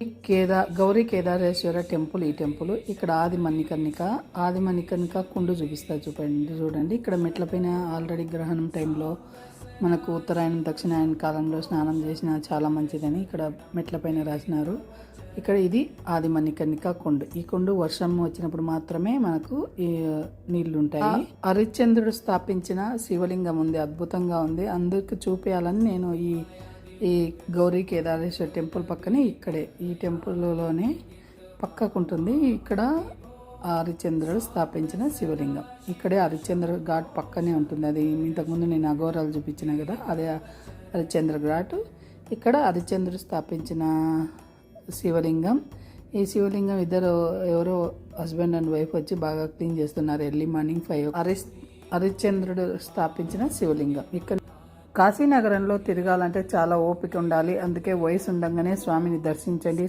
కేదా Gauri Kedareshwara temple ఈ temple ఇక్కడ ఆది మణికర్ణిక ఆది మణికర్ణిక కుండు చూపిస్తా చూపండి చూడండి. ఇక్కడ మెట్ల పైన ఆల్రెడీ గ్రహణం టైంలో మనకు ఉత్తరాయణం దక్షిణాయన కాలంలో స్నానం చేసిన చాలా మంచిదని ఇక్కడ మెట్ల పైన రాసినారు. ఇక్కడ ఇది ఆది మణికర్ణిక కొండు. ఈ కొండు వర్షం వచ్చినప్పుడు మాత్రమే మనకు ఈ నీళ్ళు ఉంటాయి హరిశ్చంద్రుడు స్థాపించిన శివలింగం ఉంది అద్భుతంగా ఉంది. అందుకు చూపించాలని నేను ఈ ఈ గౌరీ కేదారేశ్వర టెంపుల్ పక్కనే ఇక్కడే ఈ టెంపుల్లోనే పక్కకుంటుంది. ఇక్కడ హరిశ్చంద్రుడు స్థాపించిన శివలింగం. ఇక్కడే హరిశ్చంద్ర ఘాట్ పక్కనే ఉంటుంది. అది ఇంతకుముందు నేను అఘోరాలు చూపించిన కదా అదే హరిశ్చంద్ర ఘాట్. ఇక్కడ హరిశ్చంద్రుడు స్థాపించిన శివలింగం. ఈ శివలింగం ఇద్దరు ఎవరో హస్బెండ్ అండ్ వైఫ్ వచ్చి బాగా క్లీన్ చేస్తున్నారు. ఎర్లీ మార్నింగ్ ఫైవ్ హరిశ్ హరిశ్చంద్రుడు స్థాపించిన శివలింగం. ఇక్కడ కాశీనగరంలో తిరగాలంటే చాలా ఓపిక ఉండాలి. అందుకే వయసు ఉండగానే స్వామిని దర్శించండి.